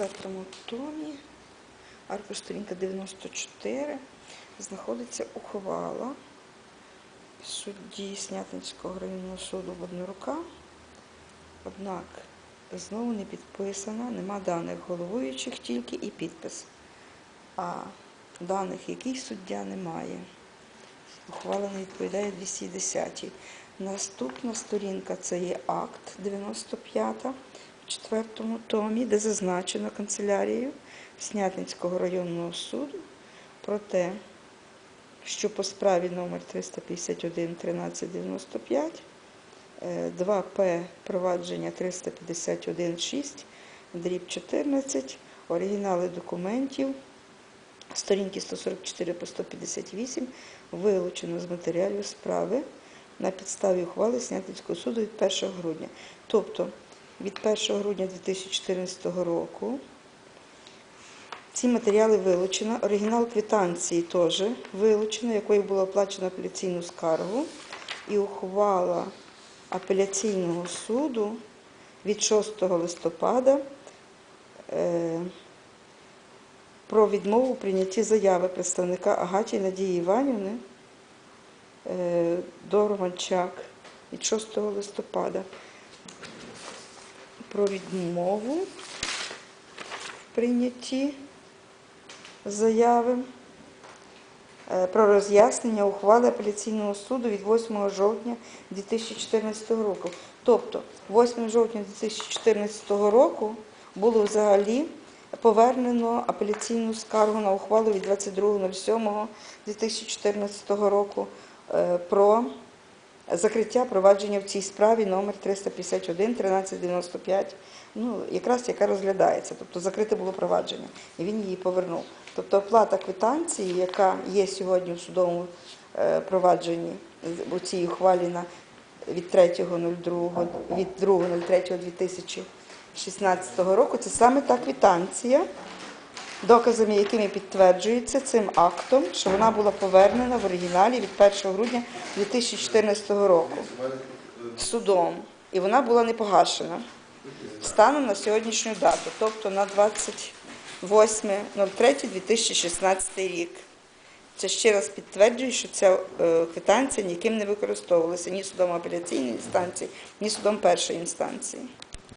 четвертому томі, аркуш сторінка 94, знаходиться ухвала судді Снятинського районного суду Боднорука. Однак знову не підписана, нема даних головуючих тільки і підпис. А даних який суддя немає. Ухвала не відповідає 210. Наступна сторінка це є акт 95 в четвертому томі, де зазначено канцелярією Снятинського районного суду про те, що по справі номер 351 1395 е, 2П провадження 351 6 дріб 14, оригінали документів, сторінки 144 по 158 вилучено з матеріалів справи на підставі ухвали Снятинського суду від 1 грудня. Тобто від 1 грудня 2014 року ці матеріали вилучено. Оригінал квитанції теж вилучено, якою було оплачено апеляційну скаргу. І ухвала апеляційного суду від 6 листопада е, про відмову прийнятті заяви представника Агаті Надії Іванівни е, до Романчак від 6 листопада про відмову в прийнятті заяви е, про роз'яснення ухвали апеляційного суду від 8 жовтня 2014 року. Тобто 8 жовтня 2014 року було взагалі повернено апеляційну скаргу на ухвалу від 22.07.2014 року е, про закриття провадження в цій справі номер 351 1395, ну, якраз яка розглядається. Тобто закрите було провадження, і він її повернув. Тобто оплата квитанції, яка є сьогодні в судовому е, провадженні у цій ухвалі на від 3.02, від 2.03.2016 року, це саме та квитанція, доказами якими підтверджується цим актом, що вона була повернена в оригіналі від 1 грудня 2014 року судом. І вона була не погашена станом на сьогоднішню дату, тобто на 28.03.2016 рік. Це ще раз підтверджує, що ця е, квитанція ніким не використовувалася ні судом апеляційної інстанції, ні судом першої інстанції.